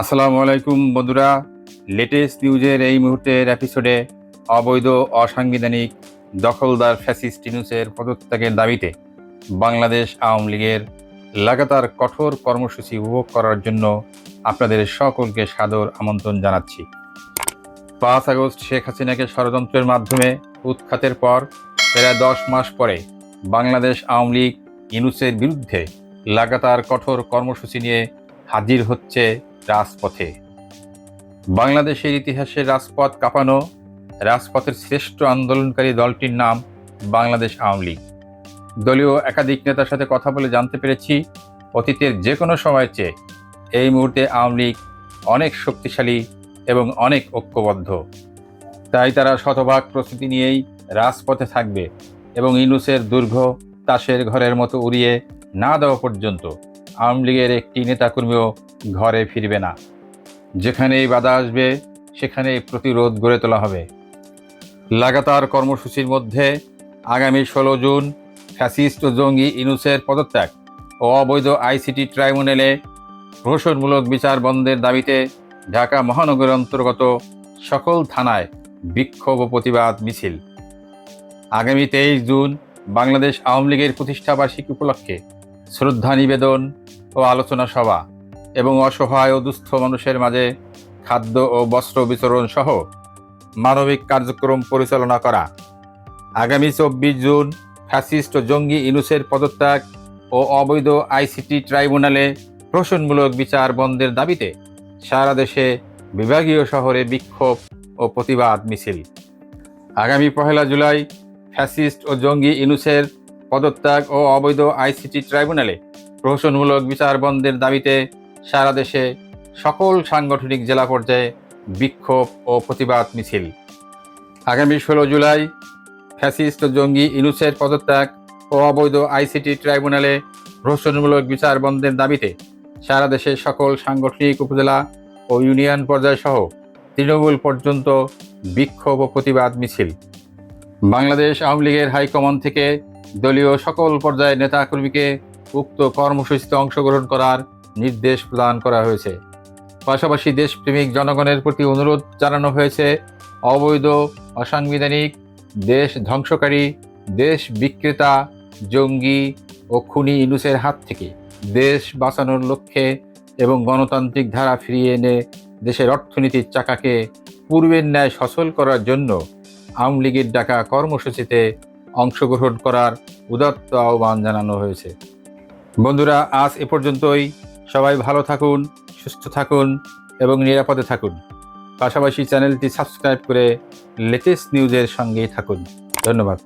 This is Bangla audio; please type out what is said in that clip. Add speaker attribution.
Speaker 1: আসসালামু আলাইকুম বন্ধুরা। লেটেস্ট নিউজের এই মুহূর্তের এপিসোডে অবৈধ অসাংবিধানিক দখলদার ফ্যাসিস্ট নিউজের পদত্যাগের দাবিতে বাংলাদেশ আওয়ামী লীগের লাগাতার কঠোর কর্মসূচি উপভোগ করার জন্য আপনাদের সকলকে সাদর আমন্ত্রণ জানাচ্ছি। পাঁচ আগস্ট শেখ হাসিনাকে ষড়যন্ত্রের মাধ্যমে উৎখাতের পর প্রায় দশ মাস পরে বাংলাদেশ আওয়ামী লীগ ইনুসের বিরুদ্ধে লাগাতার কঠোর কর্মসূচি নিয়ে হাজির হচ্ছে রাজপথে। বাংলাদেশের ইতিহাসে রাজপথ কাঁপানো, রাজপথের শ্রেষ্ঠ আন্দোলনকারী দলটির নাম বাংলাদেশ আওয়ামী লীগ। দলীয় একাধিক নেতার সাথে কথা বলে জানতে পেরেছি, অতীতের যে কোনো সময়ের চেয়ে এই মুহূর্তে আওয়ামী লীগ অনেক শক্তিশালী এবং অনেক ঐক্যবদ্ধ। তাই তারা শতভাগ প্রস্তুতি নিয়েই রাজপথে থাকবে এবং ইনুসের দুর্ঘ তাসের ঘরের মতো উড়িয়ে না দেওয়া পর্যন্ত আওয়ামী লীগের একটি নেতাকর্মীও ঘরে ফিরবে না। যেখানেই বাধা আসবে, সেখানেই প্রতিরোধ গড়ে তোলা হবে। লাগাতার কর্মসূচির মধ্যে আগামী ষোলো জুন ফ্যাসিস্ট ও জঙ্গি ইনুসের পদত্যাগ ও অবৈধ আইসিটি ট্রাইব্যুনালে প্রহসনমূলক বিচার বন্ধের দাবিতে ঢাকা মহানগরের অন্তর্গত সকল থানায় বিক্ষোভ ও প্রতিবাদ মিছিল। আগামী তেইশ জুন বাংলাদেশ আওয়ামী লীগের প্রতিষ্ঠাবার্ষিকী উপলক্ষে শ্রদ্ধা নিবেদন ও আলোচনা সভা এবং অসহায় ও দুস্থ মানুষের মাঝে খাদ্য ও বস্ত্র বিতরণ সহ মানবিক কার্যক্রম পরিচালনা করা। আগামী চব্বিশ জুন ফ্যাসিস্ট ও জঙ্গি ইনুসের পদত্যাগ ও অবৈধ আইসিটি ট্রাইব্যুনালে প্রশনমূলক বিচার বন্ধের দাবিতে সারা দেশে বিভাগীয় শহরে বিক্ষোভ ও প্রতিবাদ মিছিল। আগামী পহেলা জুলাই ফ্যাসিস্ট ও জঙ্গি ইনুসের পদত্যাগ ও অবৈধ আইসিটি ট্রাইব্যুনালে প্রহসনমূলক বিচার বন্ধের দাবিতে সারা দেশে সকল সাংগঠনিক জেলা পর্যায়ে বিক্ষোভ ও প্রতিবাদ মিছিল। আগামী ষোলো জুলাই ফ্যাসিস্ট জঙ্গি ইনুসের পদত্যাগ ও অবৈধ আইসিটি ট্রাইব্যুনালে প্রহসনমূলক বিচার বন্ধের দাবিতে সারা দেশের সকল সাংগঠনিক উপজেলা ও ইউনিয়ন পর্যায় সহ তৃণমূল পর্যন্ত বিক্ষোভ ও প্রতিবাদ মিছিল। বাংলাদেশ আওয়ামী লীগের হাইকমান্ড থেকে দলীয় সকল পর্যায়ের নেতাকর্মীকে উক্ত কর্মসূচিতে অংশগ্রহণ করার নির্দেশ প্রদান করা হয়েছে। পাশাপাশি দেশপ্রেমিক জনগণের প্রতি অনুরোধ জানানো হয়েছে, অবৈধ, অসাংবিধানিক, দেশ ধ্বংসকারী, দেশ বিক্রেতা, জঙ্গি ও খুনি ইনুসের হাত থেকে দেশ বাঁচানোর লক্ষ্যে এবং গণতান্ত্রিক ধারা ফিরিয়ে এনে দেশের অর্থনীতির চাকাকে পূর্বের ন্যায় সচল করার জন্য আওয়ামী লীগের ডাকা কর্মসূচিতে অংশগ্রহণ করার উদাত্ত আহ্বান জানানো হয়েছে। বন্ধুরা, আজ এ পর্যন্তই। সবাই ভালো থাকুন, সুস্থ থাকুন এবং নিরাপদে থাকুন। পাশাপাশি চ্যানেলটি সাবস্ক্রাইব করে লেটেস্ট নিউজের সঙ্গেই থাকুন। ধন্যবাদ।